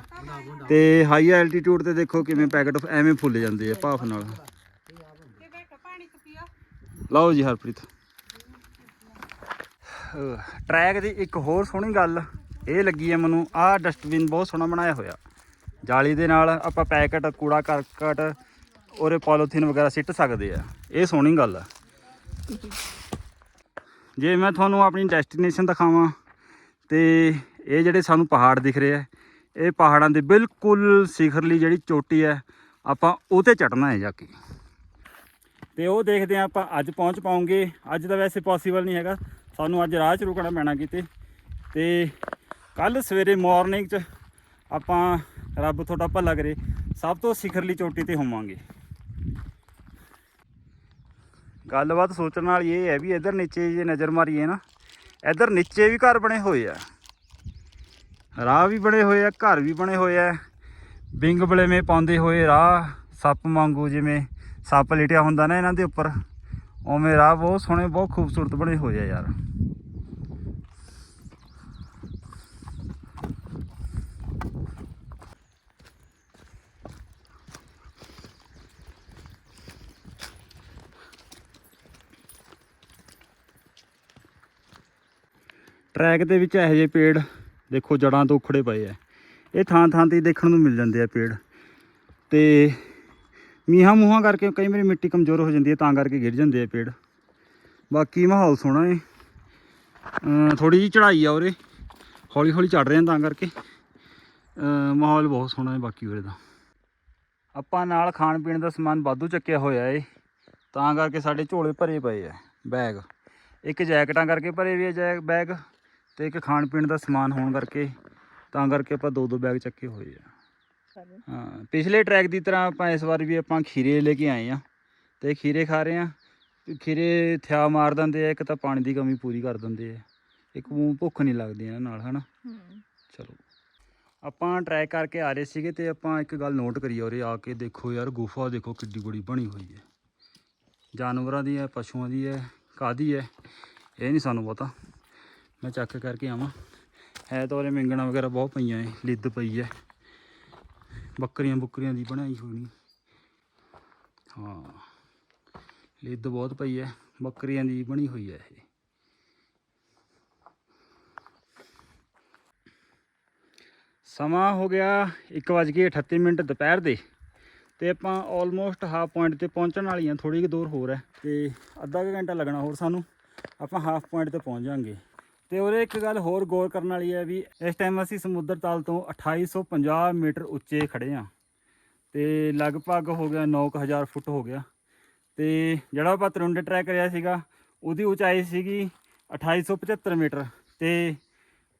ਤੇ ਹਾਈ ਐਲਟੀਟਿਊਡ ਤੇ ਦੇਖੋ ਕਿਵੇਂ ਪੈਕਟ ਐਵੇਂ ਫੁੱਲ ਜਾਂਦੇ ਆ ਭਾਫ ਨਾਲ। ਲਓ ਜੀ ਹਰਪ੍ਰੀਤ। ਟਰੈਕ ਦੀ ਇੱਕ ਹੋਰ ਸੋਹਣੀ ਗੱਲ ਇਹ ਲੱਗੀ ਹੈ ਮੈਨੂੰ। ਆਹ ਡਸਟਬਿਨ ਬਹੁਤ ਸੋਹਣਾ ਬਣਾਇਆ ਹੋਇਆ। ਜਾਲੀ ਦੇ ਨਾਲ ਆਪਾਂ ਪੈਕਟ, ਕੂੜਾ ਕਰਕਟ ਔਰ ਪੋਲੀਥੀਨ ਵਗੈਰਾ ਸਿੱਟ ਸਕਦੇ ਆ। ਇਹ ਸੋਹਣੀ ਗੱਲ ਆ। ਜੇ ਮੈਂ ਤੁਹਾਨੂੰ ਆਪਣੀ ਡੈਸਟੀਨੇਸ਼ਨ ਦਿਖਾਵਾਂ, ਤੇ ਇਹ ਜਿਹੜੇ ਸਾਨੂੰ ਪਹਾੜ ਦਿਖ ਰਹੇ ਆ, ਇਹ ਪਹਾੜਾਂ ਦੇ ਬਿਲਕੁਲ ਸਿਖਰਲੀ ਜਿਹੜੀ ਚੋਟੀ ਹੈ ਆਪਾਂ ਉਹ ਤੇ ਚੜਨਾ ਹੈ ਜਾ ਕੇ। ਤੇ ਉਹ ਦੇਖਦੇ ਆ ਆਪਾਂ ਅੱਜ ਪਹੁੰਚ ਪਾਉਂਗੇ। ਅੱਜ ਤਾਂ ਵੈਸੇ ਪੋਸੀਬਲ ਨਹੀਂ ਹੈਗਾ। ਸਾਨੂੰ ਅੱਜ ਰਾਹ 'ਚ ਰੁਕਣਾ ਪੈਣਾ ਕਿਤੇ। ਤੇ ਕੱਲ ਸਵੇਰੇ ਮਾਰਨਿੰਗ 'ਚ ਆਪਾਂ ਰੱਬ ਤੁਹਾਡਾ ਭਲਾ ਕਰੇ। ਸਭ ਤੋਂ ਸਿਖਰਲੀ ਚੋਟੀ ਤੇ ਹੋਵਾਂਗੇ। ਗੱਲਬਾਤ ਸੋਚਣ ਵਾਲੀ ਇਹ ਹੈ ਵੀ ਇਧਰ ਨੀਚੇ ਜੇ ਨਜ਼ਰ ਮਾਰੀਏ ਨਾ, ਇਧਰ ਨੀਚੇ ਵੀ ਘਰ ਬਣੇ ਹੋਏ ਆ। ਰਾਹ ਵੀ ਬਣੇ ਹੋਏ ਆ, ਘਰ ਵੀ ਬਣੇ ਹੋਏ ਆ। ਬਿੰਗ ਬਲੇਵੇਂ ਪਾਉਂਦੇ ਹੋਏ ਰਾਹ, ਸੱਪ ਵਾਂਗੂ ਜਿਵੇਂ ਸੱਪ ਲਿਟਿਆ ਹੁੰਦਾ ਨਾ ਇਹਨਾਂ ਦੇ ਉੱਪਰ, ਉਵੇਂ ਰਾਹ ਬਹੁਤ ਸੋਹਣੇ, ਬਹੁਤ ਖੂਬਸੂਰਤ ਬਣੇ ਹੋਏ ਆ ਯਾਰ। ਟਰੈਕ ਦੇ ਵਿੱਚ ਇਹੋ ਜਿਹੇ ਪੇੜ ਦੇਖੋ ਜੜਾਂ ਤੋਂ ਉਖੜੇ ਪਏ ਆ। ਇਹ ਥਾਂ ਥਾਂ ਤੇ ਦੇਖਣ ਨੂੰ ਮਿਲ ਜਾਂਦੇ ਆ ਪੇੜ। ਤੇ ਮੀਹਾਂ ਮੂਹਾਂ ਕਰਕੇ ਕਈ ਵਾਰੀ ਮਿੱਟੀ ਕਮਜ਼ੋਰ ਹੋ ਜਾਂਦੀ ਹੈ, ਤਾਂ ਕਰਕੇ ਗਿਰ ਜਾਂਦੇ ਆ ਪੇੜ। ਬਾਕੀ ਮਾਹੌਲ ਸੋਹਣਾ ਏ। ਥੋੜੀ ਜਿਹੀ ਚੜਾਈ ਆ ਉਰੇ। ਹੌਲੀ ਹੌਲੀ ਚੜ ਰਹੇ ਆ ਤਾਂ ਕਰਕੇ। ਮਾਹੌਲ ਬਹੁਤ ਸੋਹਣਾ ਹੈ ਬਾਕੀ ਉਰੇ ਦਾ। ਆਪਾਂ ਨਾਲ ਖਾਣ ਪੀਣ ਦਾ ਸਮਾਨ ਵਾਧੂ ਚੱਕਿਆ ਹੋਇਆ ਏ। ਤਾਂ ਕਰਕੇ ਸਾਡੇ ਝੋਲੇ ਭਰੇ ਪਏ ਆ ਬੈਗ। ਇੱਕ ਜੈਕਟਾਂ ਕਰਕੇ ਭਰੇ ਵੀ ਆ ਜੈਕ ਬੈਗ ਤੇ ਇੱਕ ਖਾਣ ਪੀਣ ਦਾ ਸਮਾਨ ਹੋਣ ਕਰਕੇ ਤਾਂ ਕਰਕੇ ਆਪਾਂ ਦੋ ਦੋ ਬੈਗ ਚੱਕੇ ਹੋਏ ਆ। ਹਾਂ ਪਿਛਲੇ ਟਰੈਕ ਦੀ ਤਰ੍ਹਾਂ ਆਪਾਂ ਇਸ ਵਾਰ ਵੀ ਆਪਾਂ ਖੀਰੇ ਲੈ ਕੇ ਆਏ ਆ ਤੇ ਖੀਰੇ ਖਾ ਰਹੇ ਆ ਖੀਰੇ ਥਿਆ ਮਾਰ ਦਿੰਦੇ ਆ ਇੱਕ ਤਾਂ ਪਾਣੀ ਦੀ ਕਮੀ ਪੂਰੀ ਕਰ ਦਿੰਦੇ ਆ। ਇੱਕ ਮੂੰਹ ਭੁੱਖ ਨਹੀਂ ਲੱਗਦੀ ਇਹਨਾਂ ਨਾਲ ਹਨਾ? ਚਲੋ। ਆਪਾਂ ਟਰੈਕ ਕਰਕੇ ਆ ਰਹੇ ਸੀਗੇ ਤੇ ਆਪਾਂ ਇੱਕ ਗੱਲ ਨੋਟ ਕਰੀ ਔਰੇ ਆ ਕੇ ਦੇਖੋ ਯਾਰ ਗੁਫਾ ਦੇਖੋ ਕਿੱਡੀ ਬੜੀ ਬਣੀ ਹੋਈ ਹੈ। ਜਾਨਵਰਾਂ ਦੀ ਹੈ ਪਸ਼ੂਆਂ ਦੀ ਹੈ ਕਾਦੀ ਹੈ ਇਹ ਨਹੀਂ ਸਾਨੂੰ ਪਤਾ। ਮੈਂ ਚੱਕ ਕਰਕੇ ਆਵਾਂ। ਹੈ ਤਾਂ ਉਹਦੇ ਮਿੰਗਣਾ ਵਗੈਰਾ ਬਹੁਤ ਪਈਆਂ ਏ ਲਿੱਦ ਪਈ ਹੈ। ਬੱਕਰੀਆਂ ਬੁੱਕਰੀਆਂ ਦੀ ਬਣਾਈ ਹੋਣੀ। ਹਾਂ, ਲਿੱਦ ਬਹੁਤ ਪਈ ਹੈ, ਬੱਕਰੀਆਂ ਦੀ ਬਣੀ ਹੋਈ ਹੈ ਇਹ। ਸਮਾਂ ਹੋ ਗਿਆ 1:38 ਮਿੰਟ ਦੁਪਹਿਰ ਦੇ, ਤੇ ਆਪਾਂ ਆਲਮੋਸਟ ਹਾਫ ਪੁਆਇੰਟ ਤੇ ਪਹੁੰਚਣ ਵਾਲੀਆਂ ਥੋੜੀ ਜਿਹੀ ਦੂਰ ਹੋਰ ਹੈ, ਤੇ ਅੱਧਾ ਕੁ ਘੰਟਾ ਲੱਗਣਾ ਹੋਰ ਸਾਨੂੰ। ਆਪਾਂ ਹਾਫ ਪੁਆਇੰਟ ਤੇ ਪਹੁੰਚ ਜਾਾਂਗੇ। ਤੇ ਉਹਦੇ ਇੱਕ ਗੱਲ ਹੋਰ ਗੌਰ ਕਰਨ ਵਾਲੀ ਹੈ ਵੀ ਇਸ ਟਾਈਮ ਅਸੀਂ ਸਮੁੰਦਰ ਤਲ ਤੋਂ 2850 ਮੀਟਰ ਉੱਚੇ ਖੜੇ ਆ ਤੇ ਲਗਭਗ ਹੋ ਗਿਆ 9000 ਫੁੱਟ ਹੋ ਗਿਆ ਤੇ ਜਿਹੜਾ ਆਪਾਂ ਤਰੁੰਡੇ ਟਰੈਕ ਕਰਿਆ ਸੀਗਾ ਉਹਦੀ ਉਚਾਈ ਸੀਗੀ 2875 ਮੀਟਰ ਤੇ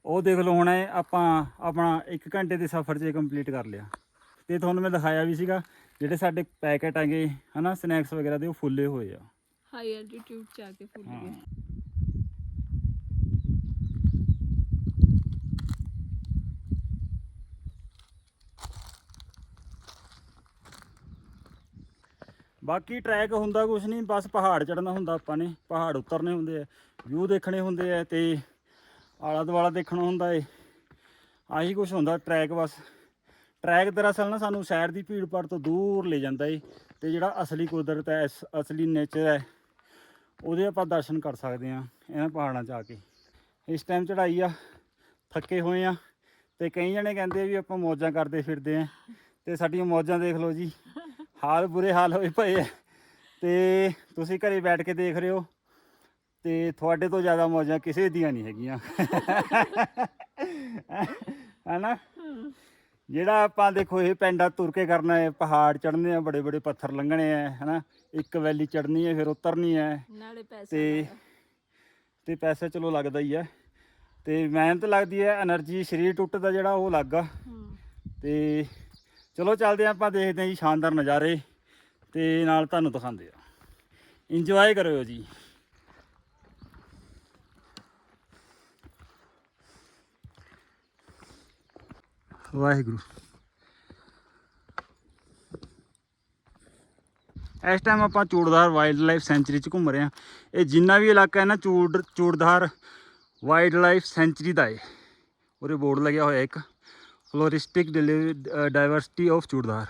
ਉਹ ਦੇਖ ਲਓ ਹੁਣ ਆਪਾਂ ਆਪਣਾ 1 ਘੰਟੇ ਦੇ ਸਫ਼ਰ 'ਚ ਕੰਪਲੀਟ ਕਰ ਲਿਆ। ਤੇ ਤੁਹਾਨੂੰ ਮੈਂ ਦਿਖਾਇਆ ਵੀ ਸੀਗਾ ਜਿਹੜੇ ਸਾਡੇ ਪੈਕੇਟ ਹੈਗੇ ਹਨਾ ਸਨੈਕਸ ਵਗੈਰਾ ਦੇ ਉਹ ਫੁੱਲੇ ਹੋਏ ਆ। ਹਾਈ ਐਲਟੀਟਿਊਡ ਚ ਆ ਕੇ ਫੁੱਲ ਗਏ। ਬਾਕੀ ਟਰੈਕ ਹੁੰਦਾ ਕੁਛ ਨਹੀਂ ਬਸ ਪਹਾੜ ਚੜਨਾ ਹੁੰਦਾ ਆਪਾਂ ਨੇ, ਪਹਾੜ ਉਤਰਨੇ ਹੁੰਦੇ ਆ ਵਿਊ ਦੇਖਣੇ ਹੁੰਦੇ ਆ ਤੇ ਆਲਾ ਦੁਆਲਾ ਦੇਖਣਾ ਹੁੰਦਾ ਏ, ਆਹੀ ਕੁਛ ਹੁੰਦਾ ਟਰੈਕ ਬਸ। ਟਰੈਕ ਦਰਅਸਲ ਨਾ ਸਾਨੂੰ ਸ਼ਹਿਰ ਦੀ ਭੀੜ ਭਾੜ ਤੋਂ ਦੂਰ ਲੈ ਜਾਂਦਾ ਏ ਤੇ ਜਿਹੜਾ ਅਸਲੀ ਕੁਦਰਤ ਹੈ, ਅਸ- ਅਸਲੀ ਨੇਚਰ ਹੈ, ਉਹਦੇ ਆਪਾਂ ਦਰਸ਼ਨ ਕਰ ਸਕਦੇ ਆ ਇਹਨਾਂ ਪਹਾੜਾਂ 'ਚ ਆ ਕੇ। ਇਸ ਟਾਈਮ ਚੜਾਈ ਆ, ਥੱਕੇ ਹੋਏ ਆ ਤੇ ਕਈ ਜਣੇ ਕਹਿੰਦੇ ਵੀ ਆਪਾਂ ਮੌਜਾਂ ਕਰਦੇ ਫਿਰਦੇ ਆ ਤੇ ਸਾਡੀਆਂ ਮੌਜਾਂ ਦੇਖ ਲਓ ਜੀ। ਹਾਲ ਬੁਰੇ ਹਾਲ ਹੋਏ ਭਾਈ ਆ। ਤੇ ਤੁਸੀਂ ਘਰੇ ਬੈਠ ਕੇ ਦੇਖ ਰਹੇ ਹੋ। ਤੇ ਤੁਹਾਡੇ ਤੋਂ ਜ਼ਿਆਦਾ ਮੌਜਾਂ ਕਿਸੇ ਦੀਆਂ ਨਹੀਂ ਹੈਗੀਆਂ। ਹੈ ਨਾ ਜਿਹੜਾ ਆਪਾਂ ਦੇਖੋ ਇਹ ਪੈਂਡਾ ਤੁਰ ਕੇ ਕਰਨਾ ਹੈ। ਪਹਾੜ ਚੜ੍ਹਨੇ ਆ ਬੜੇ ਬੜੇ ਪੱਥਰ ਲੰਘਣੇ ਆ ਨਾ ਇੱਕ ਵੈਲੀ ਚੜ੍ਹਨੀ ਹੈ ਫਿਰ ਉਤਰਨੀ ਹੈ। ਨਾਲੇ ਤੇ ਤੇ ਪੈਸਾ ਚਲੋ ਲੱਗਦਾ ਹੀ ਹੈ ਤੇ ਮਿਹਨਤ ਲੱਗਦੀ ਹੈ એનર્ਜੀ ਸਰੀਰ ਟੁੱਟਦਾ ਜਿਹੜਾ ਉਹ ਲੱਗਾ ਤੇ ਚਲੋ ਚੱਲਦੇ ਹਾਂ, ਆਪਾਂ ਦੇਖਦੇ ਹਾਂ ਜੀ ਸ਼ਾਨਦਾਰ ਨਜ਼ਾਰੇ ਤੇ ਨਾਲ ਤੁਹਾਨੂੰ ਦਿਖਾਉਂਦੇ ਆ ਇੰਜੋਏ ਕਰਿਓ ਜੀ। ਵਾਹਿਗੁਰੂ। ਇਸ ਟਾਈਮ ਆਪਾਂ ਚੂੜਦਾਰ ਵਾਈਲਡ ਲਾਈਫ ਸੈਂਚਰੀ 'ਚ ਘੁੰਮ ਰਹੇ ਹਾਂ। ਇਹ ਜਿੰਨਾ ਵੀ ਇਲਾਕਾ ਹੈ ਨਾ, Chur Churdhar wildlife sanctuary ਦਾ ਹੈ ਉਰੇ ਬੋਰਡ ਲੱਗਿਆ ਹੋਇਆ ਇੱਕ। फ्लोरिस्टिक डाइवर्सिटी ऑफ चूड़दार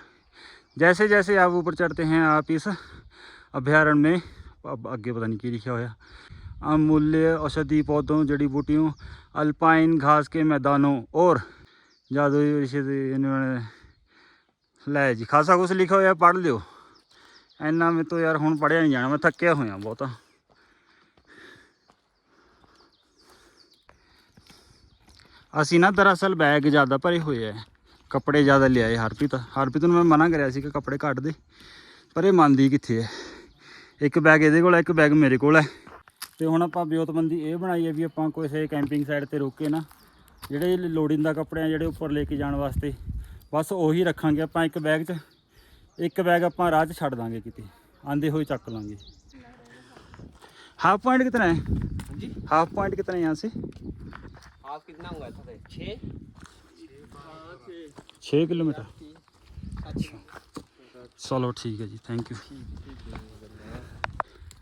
जैसे जैसे आप ऊपर चढ़ते हैं आप इस अभ्यारण्य में अब आगे पता नहीं क्या लिखा होया अमूल्य औषधि पौधों जड़ी बूटियों अल्पाइन घास के मैदानों और जादुई औषधि इन्होंने ਲੈ ਜੀ ਖਾਸਾ ਕੁਛ ਲਿਖਿਆ ਹੋਇਆ ਪੜ੍ਹ ਲਿਓ ਇੰਨਾ ਮੈਂ ਤੋਂ ਯਾਰ ਹੁਣ ਪੜ੍ਹਿਆ ਨਹੀਂ ਜਾਣਾ ਮੈਂ ਥੱਕਿਆ ਹੋਇਆ ਬਹੁਤਾ ਅਸੀਂ ਨਾ ਦਰਅਸਲ ਬੈਗ ਜ਼ਿਆਦਾ ਭਰੇ ਹੋਏ ਐ ਕੱਪੜੇ ਜ਼ਿਆਦਾ ਲਿਆਏ ਹਰਪ੍ਰੀਤ ਹਰਪ੍ਰੀਤ ਨੂੰ ਮੈਂ ਮਨਾ ਕਰਿਆ ਸੀ ਕਿ ਕੱਪੜੇ ਘੱਟ ਦੇ ਪਰ ਇਹ ਮੰਨਦੀ ਕਿੱਥੇ ਐ ਇੱਕ ਬੈਗ ਇਹਦੇ ਕੋਲ ਐ ਇੱਕ ਬੈਗ ਮੇਰੇ ਕੋਲ ਐ ਤੇ ਹੁਣ ਆਪਾਂ ਬਿਓਤਬੰਦੀ ਇਹ ਬਣਾਈ ਹੈ ਵੀ ਆਪਾਂ ਕਿਸੇ ਕੈਂਪਿੰਗ ਸਾਈਡ ਤੇ ਰੁਕ ਕੇ ਨਾ ਜਿਹੜੇ ਲੋੜੀਂਦਾ ਕੱਪੜੇ ਆ ਜਿਹੜੇ ਉੱਪਰ ਲੈ ਕੇ ਜਾਣ ਵਾਸਤੇ ਬਸ ਉਹੀ ਰੱਖਾਂਗੇ ਆਪਾਂ ਇੱਕ ਬੈਗ 'ਚ ਇੱਕ ਬੈਗ ਆਪਾਂ ਰਾਹ 'ਚ ਛੱਡ ਦਾਂਗੇ ਕਿਤੇ ਆਂਦੇ ਹੋਏ ਚੱਕ ਲਾਂਗੇ हाफ पॉइंट कितना है जी हाफ पॉइंट कितना है यहाँ से आप कितना हुआ था छः 6 किलोमीटर अच्छा ਚਲੋ ਠੀਕ ਹੈ ਜੀ ਥੈਂਕ ਯੂ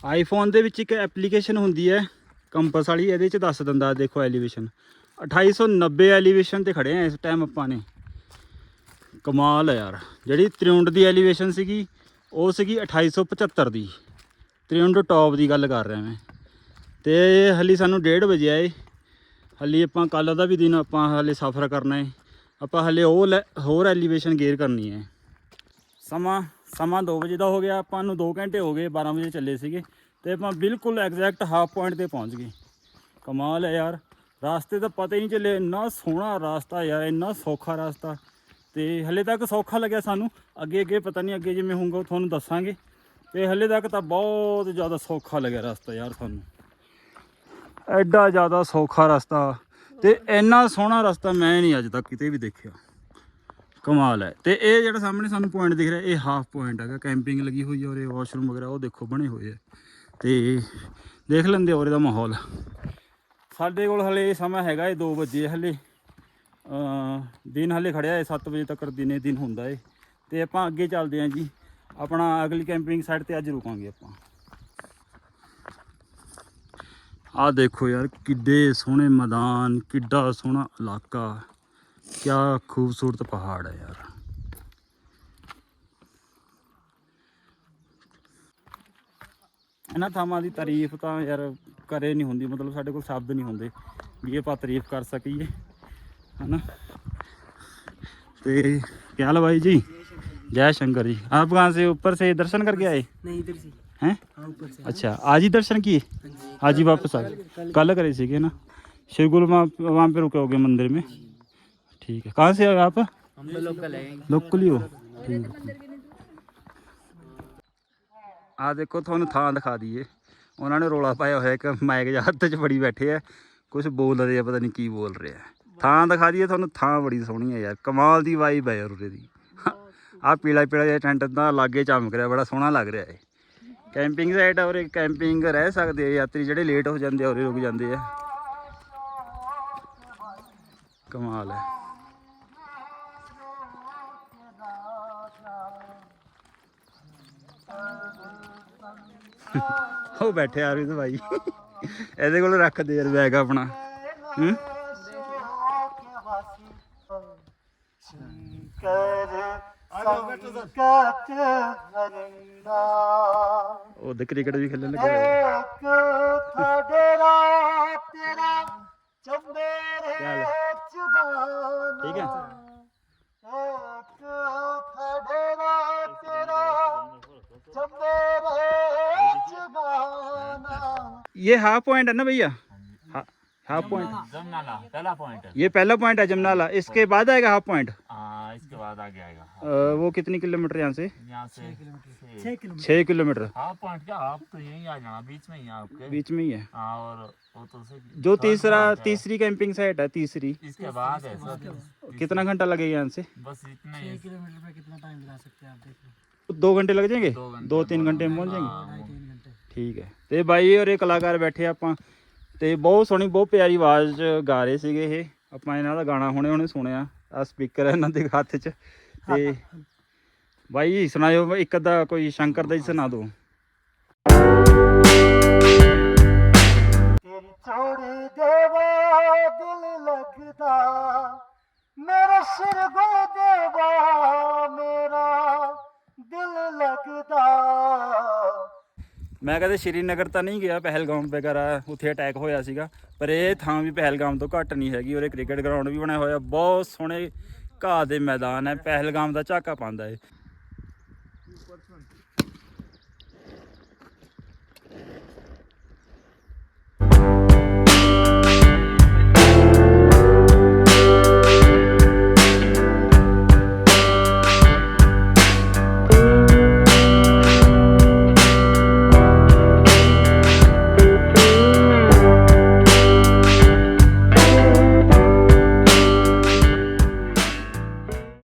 ਆਈਫੋਨ ਦੇ ਵਿੱਚ ਇੱਕ ਐਪਲੀਕੇਸ਼ਨ ਹੁੰਦੀ ਹੈ ਕੰਪਸ ਵਾਲੀ ਇਹਦੇ ਚ ਦੱਸ ਦਿੰਦਾ ਦੇਖੋ ਐਲੀਵੇਸ਼ਨ 2890 ਐਲੀਵੇਸ਼ਨ ਤੇ ਖੜੇ ਆ ਇਸ ਟਾਈਮ ਆਪਾਂ ਨੇ ਕਮਾਲ ਹੈ ਯਾਰ ਜਿਹੜੀ ਤ੍ਰਿਉਂਡ ਦੀ ਐਲੀਵੇਸ਼ਨ ਸੀਗੀ ਉਹ ਸੀਗੀ 2875 ਦੀ ਤ੍ਰਿਉਂਡ ਟੌਪ ਦੀ ਗੱਲ ਕਰ ਰਿਹਾ ਮੈਂ ਤੇ ਹਲੀ ਸਾਨੂੰ 1:30 ਵਜੇ ਆਏ ਹਲੀ ਆਪਾਂ ਕੱਲ ਦਾ ਵੀ ਦਿਨ ਆਪਾਂ ਹਲੇ ਸਫ਼ਰ ਕਰਨਾ ਹੈ। ਆਪਾਂ ਹਲੇ ਉਹ ਲੈ- ਹੋਰ ਐਲੀਵੇਸ਼ਨ ਗੇਅਰ ਕਰਨੀ ਹੈ। ਸਮਾਂ ਸਮਾਂ 2 ਵਜੇ ਦਾ ਹੋ ਗਿਆ, ਆਪਾਂ ਨੂੰ 2 ਘੰਟੇ ਹੋ ਗਏ 12 ਵਜੇ ਚੱਲੇ ਸੀਗੇ। ਤੇ ਆਪਾਂ ਬਿਲਕੁਲ ਐਗਜ਼ੈਕਟ ਹਾਫ ਪੁਆਇੰਟ ਤੇ ਪਹੁੰਚ ਗਏ। ਕਮਾਲ ਹੈ ਯਾਰ। ਰਾਸਤੇ ਤਾਂ ਪਤਾ ਹੀ ਨਹੀਂ ਚੱਲੇ, ਇੰਨਾ ਸੋਹਣਾ ਰਾਸਤਾ ਯਾਰ, ਇੰਨਾ ਸੌਖਾ ਰਾਸਤਾ। ਤੇ ਹਲੇ ਤੱਕ ਸੌਖਾ ਲੱਗਿਆ ਸਾਨੂੰ। ਅੱਗੇ ਅੱਗੇ ਪਤਾ ਨਹੀਂ ਅੱਗੇ ਜਿਵੇਂ ਹੋਊਗਾ, ਉਹ ਤੁਹਾਨੂੰ ਦੱਸਾਂਗੇ। ਤੇ ਹਲੇ ਤੱਕ ਤਾਂ ਬਹੁਤ ਜ਼ਿਆਦਾ ਸੌਖਾ ਲੱਗਿਆ ਰਸਤਾ ਯਾਰ ਸਾਨੂੰ। ਐਡਾ ਜ਼ਿਆਦਾ ਸੌਖਾ ਰਸਤਾ ਤੇ ਇੰਨਾ ਸੋਹਣਾ ਰਸਤਾ ਮੈਂ ਨਹੀਂ ਅੱਜ ਤੱਕ ਕਿਤੇ ਵੀ ਦੇਖਿਆ। ਕਮਾਲ ਹੈ। ਤੇ ਇਹ ਜਿਹੜਾ ਸਾਹਮਣੇ ਸਾਨੂੰ ਪੁਆਇੰਟ ਦਿਖ ਰਿਹਾ, ਇਹ ਹਾਫ ਪੁਆਇੰਟ ਹੈਗਾ। ਕੈਂਪਿੰਗ ਲੱਗੀ ਹੋਈ ਹੈ ਔਰ ਇਹ ਵਾਸ਼ਰੂਮ ਵਗੈਰਾ, ਉਹ ਦੇਖੋ, ਬਣੇ ਹੋਏ ਆ। ਤੇ ਦੇਖ ਲੈਂਦੇ ਔਰ ਇਹਦਾ ਮਾਹੌਲ। ਸਾਡੇ ਕੋਲ ਹਲੇ ਸਮਾਂ ਹੈਗਾ, ਇਹ 2 ਵਜੇ ਹਲੇ। ਦਿਨ ਹਲੇ ਖੜਿਆ ਹੈ 7 ਵਜੇ ਤੱਕ, ਦਿਨੇ ਦਿਨ ਹੁੰਦਾ ਏ ਤੇ ਆਪਾਂ ਅੱਗੇ ਚੱਲਦੇ ਹਾਂ ਜੀ। ਆਪਣਾ ਅਗਲੀ ਕੈਂਪਿੰਗ ਸਾਈਡ ਤੇ ਅੱਜ ਰੁਕਾਂਗੇ ਆਪਾਂ। ਆਹ ਦੇਖੋ ਯਾਰ, ਕਿੱਡੇ ਸੋਹਣੇ ਮੈਦਾਨ, ਕਿੱਡਾ ਸੋਹਣਾ ਇਲਾਕਾ। ਕਿਆ ਖੂਬਸੂਰਤ ਪਹਾੜ ਹੈ ਯਾਰ। ਇਹਨਾਂ ਥਾਵਾਂ ਦੀ ਤਾਰੀਫ ਤਾਂ ਯਾਰ ਕਰੇ ਨਹੀਂ ਹੁੰਦੀ, ਮਤਲਬ ਸਾਡੇ ਕੋਲ ਸ਼ਬਦ ਨਹੀਂ ਹੁੰਦੇ ਵੀ ਇਹ ਆਪਾਂ ਤਾਰੀਫ ਕਰ ਸਕੀਏ, ਹਨਾ? ਤੇ ਕਿਆ ਹਾਲ ਭਾਈ ਜੀ? ਜੈ ਸ਼ੰਕਰ ਜੀ। ਆਪ ਗਾਂ ਸੇ? ਉੱਪਰ ਸੇ ਦਰਸ਼ਨ ਕਰਕੇ ਆਏ? ਨਹੀਂ, ਇਧਰ ਸੀ। हैं हाँ ऊपर से अच्छा आज ही दर्शन किए आज ही वापस आ गए कल करे सीखे ना श्री गुरु वहाँ वहाँ पे रुके होगे मंदिर में ठीक है कहाँ से आए आप हम तो लोकल है ਲੋਕਲ ਹੀ ਹੋ ਠੀਕ ਆ ਦੇਖੋ ਤੁਹਾਨੂੰ ਥਾਂ ਦਿਖਾ ਦਈਏ ਉਹਨਾਂ ਨੇ ਰੋਲਾ ਪਾਇਆ ਹੋਇਆ ਇੱਕ ਮਾਈਕ ਜਿਹਾ ਹੱਥ 'ਚ ਫੜੀ ਬੈਠੇ ਆ ਕੁਝ ਬੋਲ ਰਹੇ ਆ ਪਤਾ ਨਹੀਂ ਕੀ ਬੋਲ ਰਹੇ ਆ ਥਾਂ ਦਿਖਾ ਦਈਏ ਤੁਹਾਨੂੰ ਥਾਂ ਬੜੀ ਸੋਹਣੀ ਹੈ ਯਾਰ ਕਮਾਲ ਦੀ ਵਾਈਬ ਹੈ ਯਾਰ ਉਰੇ ਦੀ ਆ ਪੀਲਾ ਪੀਲਾ ਜਿਹਾ ਟੈਂਟ ਦਾ ਲਾਗੇ ਚਮਕ ਰਿਹਾ ਬੜਾ ਸੋਹਣਾ ਲੱਗ ਰਿਹਾ ਹੈ ਕੈਂਪਿੰਗ ਸਾਈਟ ਆ, ਉਰੇ ਕੈਂਪਿੰਗ ਰਹਿ ਸਕਦੇ ਆ, ਯਾਤਰੀ ਜਿਹੜੇ ਲੇਟ ਹੋ ਜਾਂਦੇ ਆ, ਉਰੇ ਰੁਕ ਜਾਂਦੇ ਆ। ਕਮਾਲ ਹੈ। ਉਹ ਬੈਠੇ ਆ ਰਿਤ ਭਾਈ। ਇਹਦੇ ਕੋਲ ਰੱਖ ਦੇ ਯਾਰ ਬੈਗ ਆਪਣਾ। ਹੂੰ? ਉਹਦੇ ਕ੍ਰਿਕਟ ਵੀ ਖੇਲਣ ਲੱਗੇ ਇੱਕ ਤੇਰਾ ਤੇਰਾ ਚੰਬੇ ਰੇ ਠੀਕ ਹੈ। ਇੱਕ ਤੇਰਾ ਤੇਰਾ ਚੰਬੇ ਰੇ ਚੁਗਾਨ ਨਾ ਭਈਆ? हाफ़ पॉइंट जमनाला पहला पॉइंट ये पहला पॉइंट है जमनाला इसके हाँ। बाद आएगा हाफ़ पॉइंट इसके बाद आगे आएगा। वो कितनी किलोमीटर यहाँ से? यहाँ से छः किलोमीटर। हाफ़ पॉइंट क्या? हाफ़ तो यही आ जाना बीच में ही आपके। बीच में ही है। हाँ, और तो जो तीसरा तीसरी कैंपिंग साइट है तीसरी। इसके बाद है कितना घंटा लगेगा यहाँ से? बस इतना ही किलोमीटर में कितना टाइम लगा सकते हैं आप देखो दो घंटे लग जाएँगे? दो दो तीन घंटे में पहुँच जाएँगे? हाँ, ठीक है। तो भाई और एक कलाकार बैठे आप ਤੇ ਬਹੁਤ ਸੋਹਣੀ ਬਹੁਤ ਪਿਆਰੀ ਆਵਾਜ਼ 'ਚ ਗਾ ਰਹੇ ਸੀਗੇ ਇਹ। ਆਪਾਂ ਇਹਨਾਂ ਦਾ ਗਾਣਾ ਹੁਣੇ ਹੁਣੇ ਸੁਣਿਆ ਆ ਸਪੀਕਰ ਇਹਨਾਂ ਦੇ ਹੱਥ 'ਚ। ਤੇ ਬਾਈ ਸੁਣਾਇਓ ਇੱਕ ਅੱਧਾ ਕੋਈ ਸ਼ੰਕਰ ਦਾ ਹੀ ਸੁਣਾ ਦਿਓ। ਤੇਰੀ ਚੋੜੀ ਦੇਵਾ ਦਿਲ ਲੱਗਦਾ ਮੇਰੇ ਸਿਰ ਗੁਲ ਦੇਵਾ ਮੇਰਾ ਦਿਲ ਲੱਗਦਾ। ਮੈਂ ਕਦੇ ਸ਼੍ਰੀਨਗਰ ਤਾਂ ਨਹੀਂ ਗਿਆ, ਪਹਿਲਗਾਮ ਵਗੈਰਾ ਉੱਥੇ ਅਟੈਕ ਹੋਇਆ ਸੀਗਾ, ਪਰ ਇਹ ਥਾਂ ਵੀ ਪਹਿਲਗਾਮ ਤੋਂ ਘੱਟ ਨਹੀਂ ਹੈਗੀ, ਔਰ ਕ੍ਰਿਕਟ ਗਰਾਊਂਡ ਵੀ ਬਣਿਆ ਹੋਇਆ, ਬਹੁਤ ਸੋਹਣੇ ਘਾਹ ਦੇ ਮੈਦਾਨ ਹੈ, ਪਹਿਲਗਾਮ ਦਾ ਝਾਕਾ ਪਾਉਂਦਾ ਏ